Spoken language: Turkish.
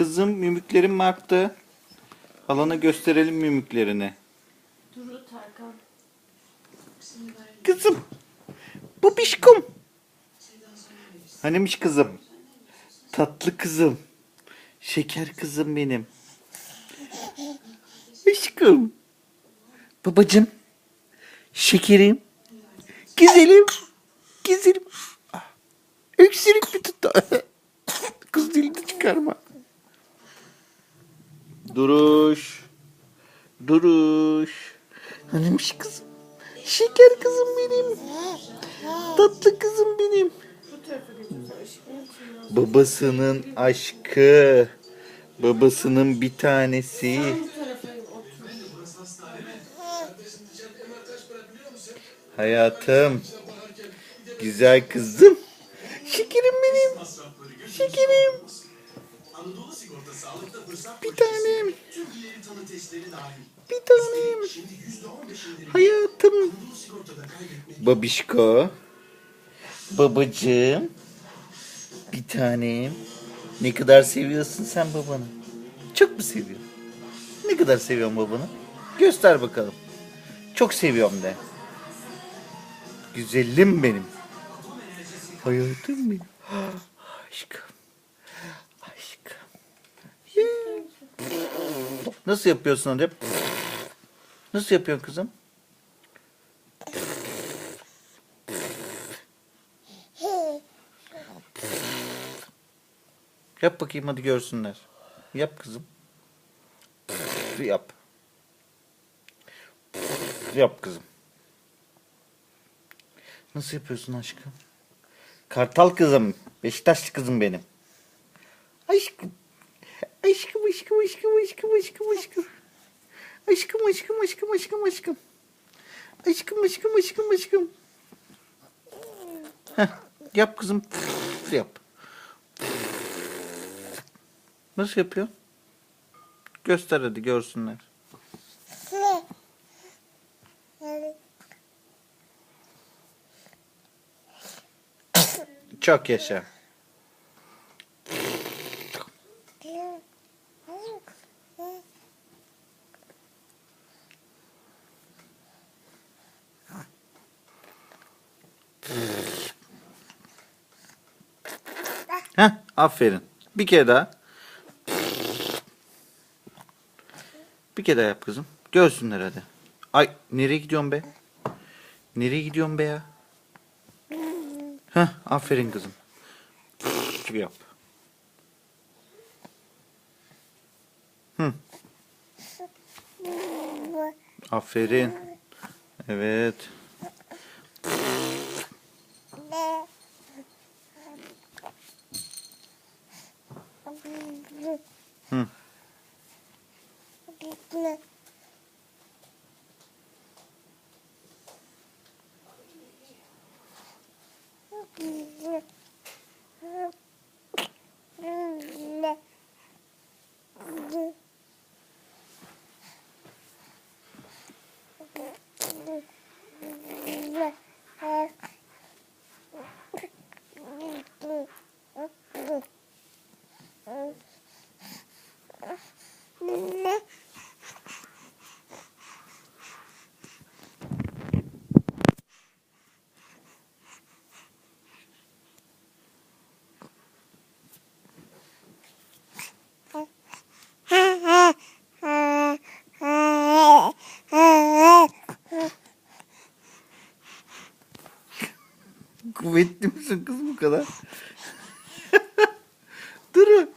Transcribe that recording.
Kızım mimiklerin mi aktı? Halana gösterelim mimiklerini. Duru Tarkan. Kızım. Babişkom. Hanimiş kızım? Tatlı kızım. Şeker kızım benim. Aşkım. Babacım. Şekerim. Güzelim. Güzelim. Ah, Öksürük bir tuttu. Kız dilini çıkarma. Duruş. Duruş. Hanimiş kızım. Şeker kızım benim. Tatlı kızım benim. Babasının aşkı. Babasının bir tanesi. Hayatım. Güzel kızım. Şekerim benim. Şekerim. Bir tanem. Bir tanem. Şimdi %15 indirim Hayatım. Babişko. Babacığım. Bir tanem. Ne kadar seviyorsun sen babanı? Çok mu seviyorsun? Ne kadar seviyorsun babanı? Göster bakalım. Çok seviyorum de. Güzelim benim. Hayatım benim. Aşkım. Aşkım. Nasıl yapıyorsun onu? Nasıl yapıyorsun kızım? Yap bakayım hadi görsünler. Yap kızım. Yap. Yap kızım. Nasıl yapıyorsun aşkım? Kartal kızım. Beşiktaşlı kızım benim. Aşkım. Aşkım aşkım aşkım aşkım aşkım aşkım. Aşkım aşkım aşkım aşkım aşkım. Aşkım aşkım aşkım aşkım. Heh, yap kızım. Yap. Nasıl yapıyor? Göster hadi görsünler. Çok yaşa. Heh, aferin. Bir kere daha. Bir kere daha yap kızım. Görsünler hadi. Ay nereye gidiyorsun be? Nereye gidiyorsun be ya? Heh, aferin kızım. Gibi yap. Hı. Aferin. Evet. Hı. kuvvetli misin kız bu kadar? Duru.